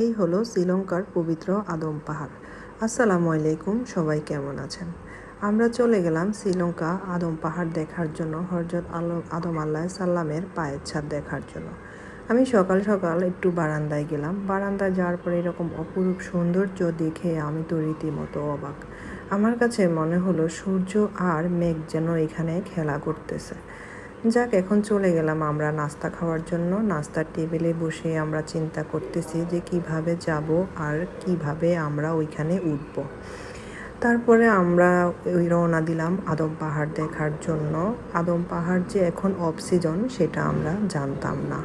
এই হলো শ্রীলঙ্কার পবিত্র আদম পাহাড়। আসসালামু আলাইকুম, সবাই কেমন আছেন? আমরা চলে গেলাম শ্রীলঙ্কা আদম পাহাড় দেখার জন্য হরজত আলম আদম আল্লাহ সাল্লামের পায়ের ছাদ দেখার জন্য। আমি সকাল সকাল একটু বারান্দায় গেলাম। বারান্দায় যাওয়ার পরে এরকম অপরূপ সৌন্দর্য দেখে আমি তো রীতিমতো অবাক। আমার কাছে মনে হলো সূর্য আর মেঘ যেন এখানে খেলা করতেছে। যাক, এখন চলে গেলাম আমরা নাস্তা খাওয়ার জন্য। নাস্তার টেবিলে বসে আমরা চিন্তা করতেছি যে কীভাবে যাব আর কীভাবে আমরা ওইখানে উঠব। তারপরে আমরা ওই রওনা দিলাম আদম পাহাড় দেখার জন্য। আদম পাহাড় যে এখন অফ সিজন সেটা আমরা জানতাম না।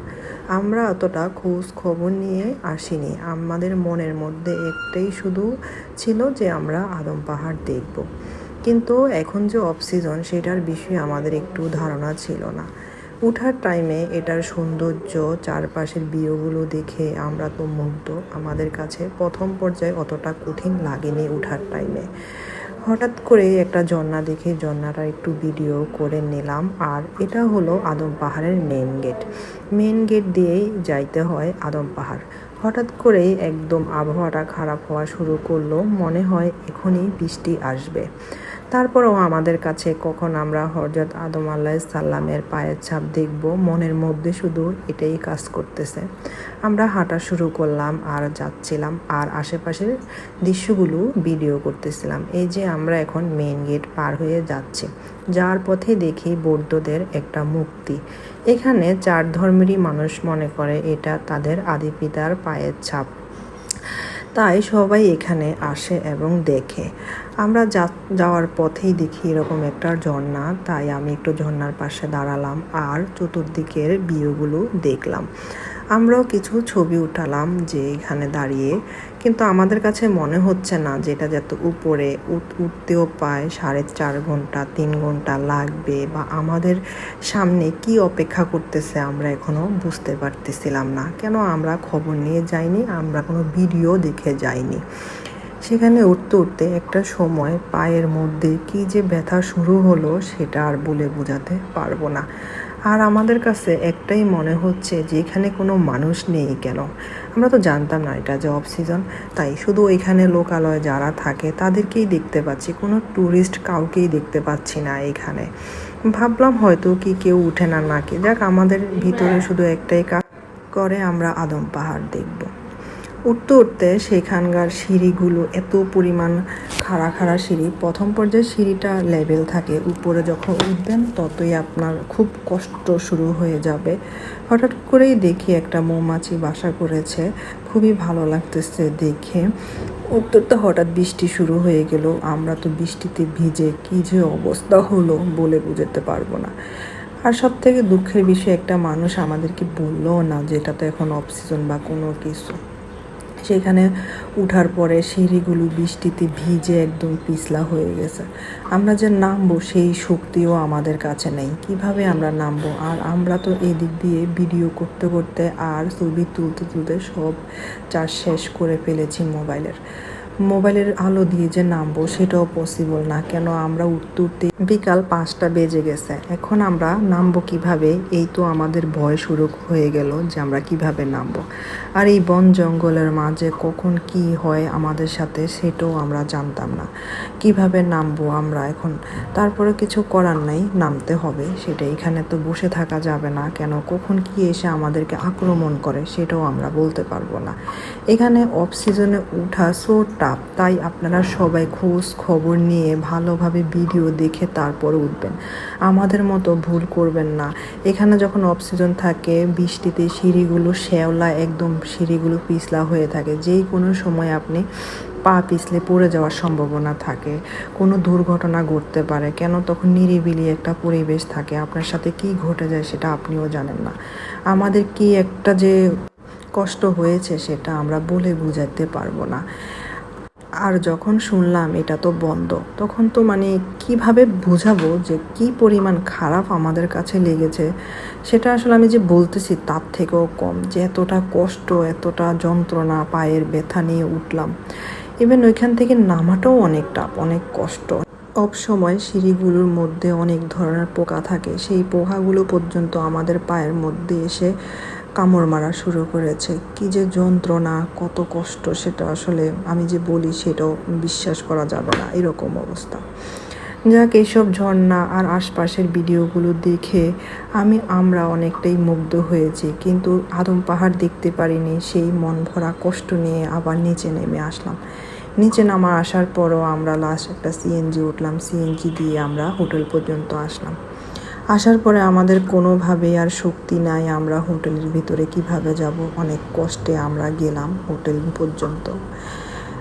আমরা অতটা খোঁজ খবর নিয়ে আসিনি। আমাদের মনের মধ্যে একটাই শুধু ছিল যে আমরা আদম পাহাড় দেখব। কিন্তু এখন যে অফ সিজন সেটার বিষয়ে আমাদের একটু ধারণা ছিল না। উঠার টাইমে এটার সৌন্দর্য, চারপাশের বিয়েগুলো দেখে আমরা তো মুগ্ধ। আমাদের কাছে প্রথম পর্যায়ে অতটা কঠিন লাগেনি উঠার টাইমে হঠাৎ করে একটা ঝর্ণা দেখে ঝর্ণাটা একটু ভিডিও করে নিলাম। আর এটা হলো আদম পাহাড়ের মেন গেট মেন গেট দিয়েই যাইতে হয় আদম পাহাড়। হঠাৎ করেই একদম আবহাওয়াটা খারাপ হওয়া শুরু করল। মনে হয় এখনই বৃষ্টি আসবে। তারপরেও আমাদের কাছে কখন আমরা হরজত আদম আল্লাহ সাল্লামের পায়ের ছাপ দেখব, মনের মধ্যে শুধু এটাই কাজ করতেছে। আমরা হাঁটা শুরু করলাম আর যাচ্ছিলাম আর আশেপাশের দৃশ্যগুলো ভিডিও করতেছিলাম। এই যে আমরা এখন মেন গেট পার হয়ে যাচ্ছি। যার পথে দেখি বৌদ্ধদের একটা মুক্তি এখানে চার ধর্মেরই মানুষ মনে করে, এটা তাদের আদি পিতার পায়ের ছাপ। তাই সবাই এখানে আসে এবং দেখে। আমরা যাওয়ার পথেই দেখি এরকম একটা ঝর্ণা, তাই আমি একটু ঝর্ণার পাশে দাঁড়ালাম। আর চতুর্দিকের বিয়েগুলো দেখলাম। আমরাও কিছু ছবি উঠালাম যে এখানে দাঁড়িয়ে। কিন্তু আমাদের কাছে মনে হচ্ছে না যে এটা যত উপরে উঠতেও পায়। সাড়ে চার ঘণ্টা, তিন ঘণ্টা লাগবে বা আমাদের সামনে কি অপেক্ষা করতেছে আমরা এখনও বুঝতে পারতেছিলাম না। কেন আমরা খবর নিয়ে যাইনি? আমরা কোনো ভিডিও দেখে যাইনি। সেখানে উঠতে উঠতে একটা সময় পায়ের মধ্যে কি যে ব্যথা শুরু হলো সেটা আর বলে বোঝাতে পারব না। আর আমাদের কাছে একটাই মনে হচ্ছে যে এখানে কোনো মানুষ নেই কেন? আমরা তো জানতাম না এটা যে অফ সিজন তাই শুধু এখানে লোকালয় যারা থাকে তাদেরকেই দেখতে পাচ্ছি কোনো ট্যুরিস্ট কাউকেই দেখতে পাচ্ছি না এখানে। ভাবলাম হয়তো কি কেউ উঠে না নাকি যাক আমাদের ভিতরে শুধু একটাই কাজ করে আমরা আদম পাহাড় দেখব। উঠতে উঠতে সেখানকার সিঁড়িগুলো এত পরিমাণ খাড়া খাড়া সিঁড়ি। প্রথম পর্যায়ে সিঁড়িটা লেভেল থাকে। উপরে যখন উঠবেন, ততই আপনার খুব কষ্ট শুরু হয়ে যাবে। হঠাৎ করেই দেখি একটা মৌমাছি বাসা করেছে। খুবই ভালো লাগতেছে দেখে। উঠতে উঠতে হঠাৎ বৃষ্টি শুরু হয়ে গেল। আমরা তো বৃষ্টিতে ভিজে কী যে অবস্থা হলো বলে বুঝতে পারব না। আর সব থেকে দুঃখের বিষয়, একটা মানুষ আমাদেরকে বলল না যে এটা তো এখন অফ সিজন বা কোনো কিছু। সেখানে উঠার পরে সিঁড়িগুলো বৃষ্টিতে ভিজে একদম পিছলা হয়ে গেছে। আমরা যে নামবো সেই শক্তিও আমাদের কাছে নেই। কীভাবে আমরা নামবো? আর আমরা তো এদিক দিয়ে ভিডিও করতে করতে আর ছবি তুলতে তুলতে সব চার্জ শেষ করে ফেলেছি মোবাইলের। মোবাইলের আলো দিয়ে যে নামবো, সেটাও পসিবল না। কেন আমরা উঠতে উঠতে বিকাল পাঁচটা বেজে গেছে। এখন আমরা নামবো কীভাবে? এই তো আমাদের ভয় শুরু হয়ে গেল যে আমরা কীভাবে নামবো। আর এই বন জঙ্গলের মাঝে কখন কি হয় আমাদের সাথে, সেটাও আমরা জানতাম না। কীভাবে নামবো আমরা এখন? তারপরে কিছু করার নাই, নামতে হবে। সেটা এখানে তো বসে থাকা যাবে না। কেন? কখন কি এসে আমাদেরকে আক্রমণ করে, সেটাও আমরা বলতে পারব না। এখানে অফ সিজনে উঠা সো টাফ তাই আপনারা সবাই খোঁজ খবর নিয়ে ভালোভাবে ভিডিও দেখে তারপর উঠবেন। আমাদের মতো ভুল করবেন না। এখানে যখন অফ সিজন থাকে, বৃষ্টিতে সিঁড়িগুলো শ্যাওলা, একদম সিঁড়িগুলো পিছলা হয়ে থাকে। যেই কোনো সময় আপনি পা পিছলে পড়ে যাওয়ার সম্ভাবনা থাকে। কোনো দুর্ঘটনা ঘটতে পারে। কেন? তখন নিরিবিলি একটা পরিবেশ থাকে। আপনার সাথে কি ঘটে যায় সেটা আপনিও জানেন না। আমাদের কি একটা যে কষ্ট হয়েছে সেটা আমরা বলে বুঝাতে পারব না। আর যখন শুনলাম এটা তো বন্ধ, তখন তো মানে কীভাবে বুঝাবো যে কি পরিমাণ খারাপ আমাদের কাছে লেগেছে? সেটা আসলে আমি যে বলতেছি তার থেকেও কম, যে এতটা কষ্ট, এতটা যন্ত্রণা, পায়ের ব্যথা নিয়ে উঠলাম। ইভেন ওইখান থেকে নামাটাও অনেক টাপ অনেক কষ্ট। সব সময় সিঁড়িগুলোর মধ্যে অনেক ধরনের পোকা থাকে, সেই পোকাগুলো পর্যন্ত আমাদের পায়ের মধ্যে এসে কামড় মারা শুরু করেছে। কি যে যন্ত্রণা, কত কষ্ট সেটা আসলে আমি যে বলি সেটাও বিশ্বাস করা যাবে না, এরকম অবস্থা। যাক এইসব ঝর্ণা আর আশপাশের ভিডিওগুলো দেখে আমি, আমরা অনেকটাই মুগ্ধ হয়েছি। কিন্তু আদম পাহাড় দেখতে পারিনি, সেই মন ভরা কষ্ট নিয়ে আবার নিচে নেমে আসলাম। নিচে নামা আসার পরও আমরা লাস্ট একটা সিএনজি উঠলাম। সিএনজি দিয়ে আমরা হোটেল পর্যন্ত আসলাম। আসার পরে আমাদের কোনোভাবেই আর শক্তি নাই আমরা হোটেলের ভিতরে কীভাবে যাব? অনেক কষ্টে আমরা গেলাম হোটেল পর্যন্ত।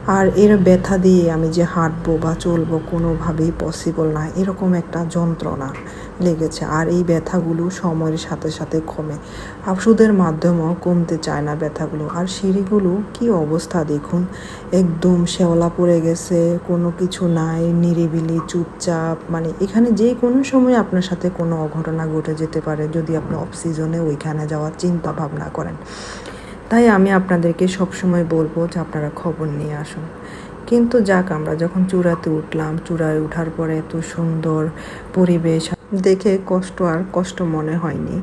আর এর ব্যথা দিয়ে আমি যে হাঁটবো বা চলবো কোনোভাবেই পসিবল না। এরকম একটা যন্ত্রণা লেগেছে আর এই ব্যথাগুলো সময়ের সাথে সাথে কমে। ওষুধের মাধ্যমেও কমতে চায় না ব্যথাগুলো। আর সিঁড়িগুলো কি অবস্থা দেখুন? একদম শেওলা পড়ে গেছে, কোনো কিছু নাই, নিরিবিলি, চুপচাপ। মানে এখানে যে কোনো সময় আপনার সাথে কোনো অঘটনা ঘটে যেতে পারে যদি আপনি অফ সিজনে ওইখানে যাওয়ার চিন্তা ভাবনা করেন। তাই আমি আপনাদেরকে সবসময় বলব যে আপনারা খবর নিয়ে আসুন। কিন্তু যাক, আমরা যখন চূড়াতে উঠলাম, চূড়ায় ওঠার পরে এত সুন্দর পরিবেশ, দেখে কষ্ট আর কষ্ট মনে হয়নি।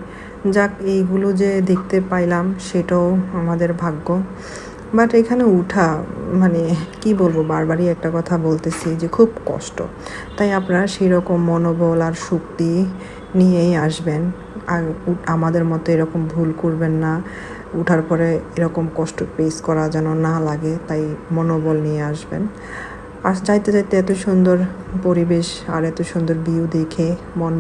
যাক, এইগুলো যে দেখতে পাইলাম, সেটাও আমাদের ভাগ্য। বাট এখানে উঠা মানে কি বলব, বারবারই একটা কথা বলতেছি যে খুব কষ্ট। তাই আপনারা সেরকম মনোবল আর শক্তি নিয়েই আসবেন। আমাদের মতো এরকম ভুল করবেন না। উঠার পরে এরকম কষ্ট পেস করা যেন না লাগে, তাই মনোবল নিয়ে আসবেন। আর যাইতে যাইতে এত সুন্দর পরিবেশ আর এত সুন্দর ভিউ দেখে মন